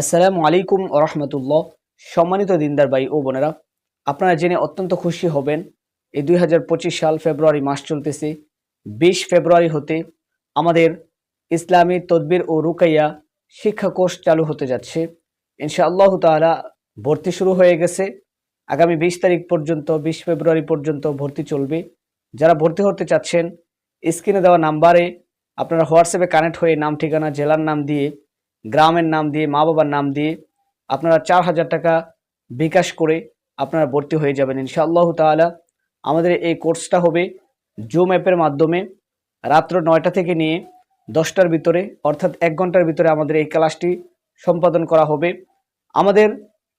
আসসালামু আলাইকুম রহমতুল্লাহ। সম্মানিত দিনদার ভাই ও বোনেরা, আপনারা জেনে অত্যন্ত খুশি হবেন, এই দুই হাজার পঁচিশ সাল ফেব্রুয়ারি মাস চলতেছে। বিশ ফেব্রুয়ারি হতে আমাদের ইসলামী তদবির ও রুকাইয়া শিক্ষা কোর্স চালু হতে যাচ্ছে। ইনশাআল্লাহ তাআলা ভর্তি শুরু হয়ে গেছে। আগামী বিশ তারিখ পর্যন্ত, বিশ ফেব্রুয়ারি পর্যন্ত ভর্তি চলবে। যারা ভর্তি হতে চাচ্ছেন, স্ক্রিনে দেওয়া নাম্বারে আপনারা হোয়াটসঅ্যাপে কানেক্ট হয়ে নাম, ঠিকানা, জেলার নাম দিয়ে গ্রামের নাম দিয়ে, মা বাবার নাম দিয়ে আপনারা চার হাজার টাকা বিকাশ করে আপনারা ভর্তি হয়ে যাবেন। ইনশাআল্লাহ তাআলা আমাদের এই কোর্সটা হবে জুম অ্যাপের মাধ্যমে রাত্র নয়টা থেকে নিয়ে দশটার ভিতরে, অর্থাৎ এক ঘণ্টার ভিতরে আমাদের এই ক্লাসটি সম্পাদন করা হবে। আমাদের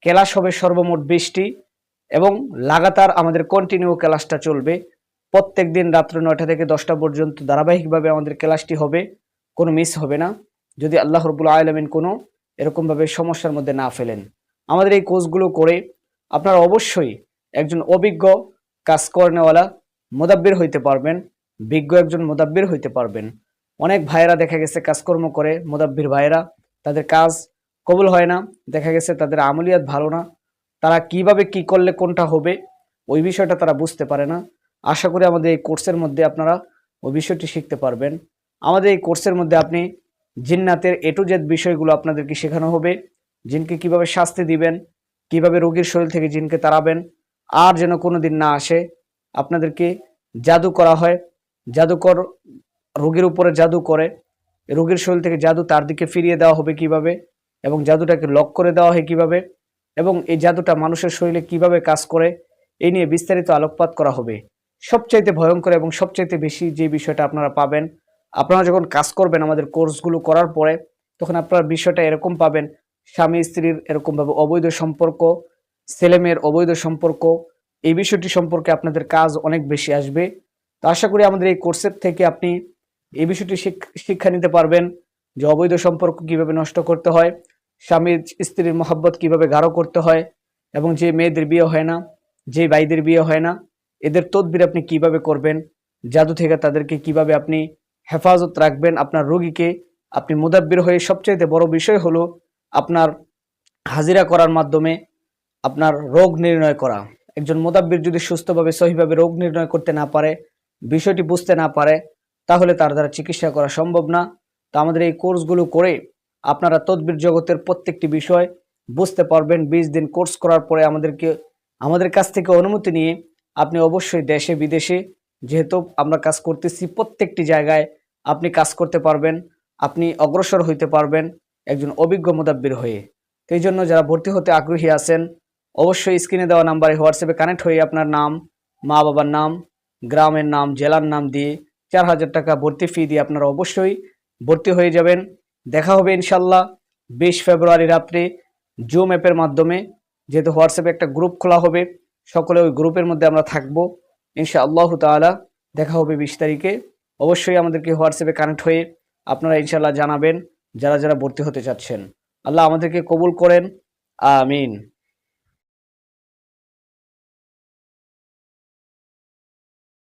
ক্লাস হবে সর্বমোট বিশটি এবং লাগাতার আমাদের কন্টিনিউ ক্লাসটা চলবে। প্রত্যেক দিন রাত্র নয়টা থেকে দশটা পর্যন্ত ধারাবাহিকভাবে আমাদের ক্লাসটি হবে, কোনো মিস হবে না। যদি আল্লাহ রবুল আলমিন কোনো এরকমভাবে সমস্যার মধ্যে না ফেলেন। আমাদের এই কোর্সগুলো করে আপনারা অবশ্যই একজন অভিজ্ঞ কাজ করেনেওয়ালা মোদাব্বির হইতে পারবেন, বিজ্ঞ একজন মোদাব্বির হইতে পারবেন। অনেক ভাইয়েরা দেখা গেছে কাজকর্ম করে, মোদাব্বির ভাইয়েরা তাদের কাজ কবুল হয় না, দেখা গেছে তাদের আমলিয়াত ভালো না। তারা কীভাবে কি করলে কোনটা হবে, ওই বিষয়টা তারা বুঝতে পারে না। আশা করি আমাদের এই কোর্সের মধ্যে আপনারা ওই বিষয়টি শিখতে পারবেন। আমাদের এই কোর্সের মধ্যে আপনি জিন্নাতের এ টু জেড বিষয়গুলো আপনাদেরকে শেখানো হবে। জিনকে কীভাবে শাস্তি দিবেন, কীভাবে রোগীর শরীর থেকে জিনকে তাড়াবেন, আর যেন কোনো দিন না আসে। আপনাদেরকে জাদু করা হয়। জাদুকর রোগীর উপরে জাদু করে। রোগীর শরীর থেকে জাদু তার দিকে ফিরিয়ে দেওয়া হবে কীভাবে এবং জাদুটাকে লক করে দেওয়া হয় কীভাবে এবং এই জাদুটা মানুষের শরীরে কীভাবে কাজ করে, এই নিয়ে বিস্তারিত আলোকপাত করা হবে। সবচাইতে ভয়ঙ্কর এবং সবচাইতে বেশি যে বিষয়টা আপনারা পাবেন আপনারা যখন কাজ করবেন আমাদের কোর্সগুলো করার পরে, তখন আপনারা বিষয়টা এরকম পাবেন, স্বামী স্ত্রীর এরকমভাবে অবৈধ সম্পর্ক, ছেলেমেয়ের অবৈধ সম্পর্ক, এই বিষয়টি সম্পর্কে আপনাদের কাজ অনেক বেশি আসবে। তো আশা করি আমাদের এই কোর্সের থেকে আপনি এই বিষয়টি শিক- শিক্ষা নিতে পারবেন, যে অবৈধ সম্পর্ক কীভাবে নষ্ট করতে হয় স্বামীর স্ত্রীর মহাব্বত কীভাবে গাঢ় করতে হয়, এবং যে মেয়েদের বিয়ে হয় না, যে ভাইদের বিয়ে হয় না, এদের তদবির আপনি কীভাবে করবেন, জাদু থেকে তাদেরকে কীভাবে আপনি হেফাজত রাখবেন আপনার রোগীকে। আপনি মুদাব্বির হয়ে সবচাইতে বড় বিষয় হলো আপনার হাজিরা করার মাধ্যমে আপনার রোগ নির্ণয় করা। একজন মোদাব্বির যদি সুস্থভাবে, সহিভাবে রোগ নির্ণয় করতে না পারে, বিষয়টি বুঝতে না পারে, তাহলে তার দ্বারা চিকিৎসা করা সম্ভব না। তো আমাদের এই কোর্সগুলো করে আপনারা তদবির জগতের প্রত্যেকটি বিষয় বুঝতে পারবেন। বিশ দিন কোর্স করার পরে আমাদেরকে, আমাদের কাছ থেকে অনুমতি নিয়ে আপনি অবশ্যই দেশে, বিদেশে, যেহেতু আমরা কাজ করতেছি প্রত্যেকটি জায়গায় আপনি কাজ করতে পারবেন, আপনি অগ্রসর হইতে পারবেন একজন অভিজ্ঞ মোদাব্বির হয়ে। এই জন্য যারা ভর্তি হতে আগ্রহী আছেন, অবশ্যই স্ক্রিনে দেওয়া নাম্বারে হোয়াটসঅ্যাপে কানেক্ট হয়ে আপনার নাম, মা বাবার নাম, গ্রামের নাম, জেলার নাম দিয়ে চার হাজার টাকা ভর্তি ফি দিয়ে আপনারা অবশ্যই ভর্তি হয়ে যাবেন। দেখা হবে ইনশাল্লাহ বিশ ফেব্রুয়ারি রাত্রে জুম অ্যাপের মাধ্যমে। যেহেতু হোয়াটসঅ্যাপে একটা গ্রুপ খোলা হবে, সকলে ওই গ্রুপের মধ্যে আমরা থাকব। ইনশা আল্লাহ তাআলা দেখা হবে বিশ তারিখে। অবশ্যই আমাদেরকে হোয়াটসঅ্যাপে কানেক্ট হয়ে আপনারা ইনশাল্লাহ জানাবেন, যারা যারা ভর্তি হতে চাচ্ছেন। আল্লাহ আমাদেরকে কবুল করেন। আমিন।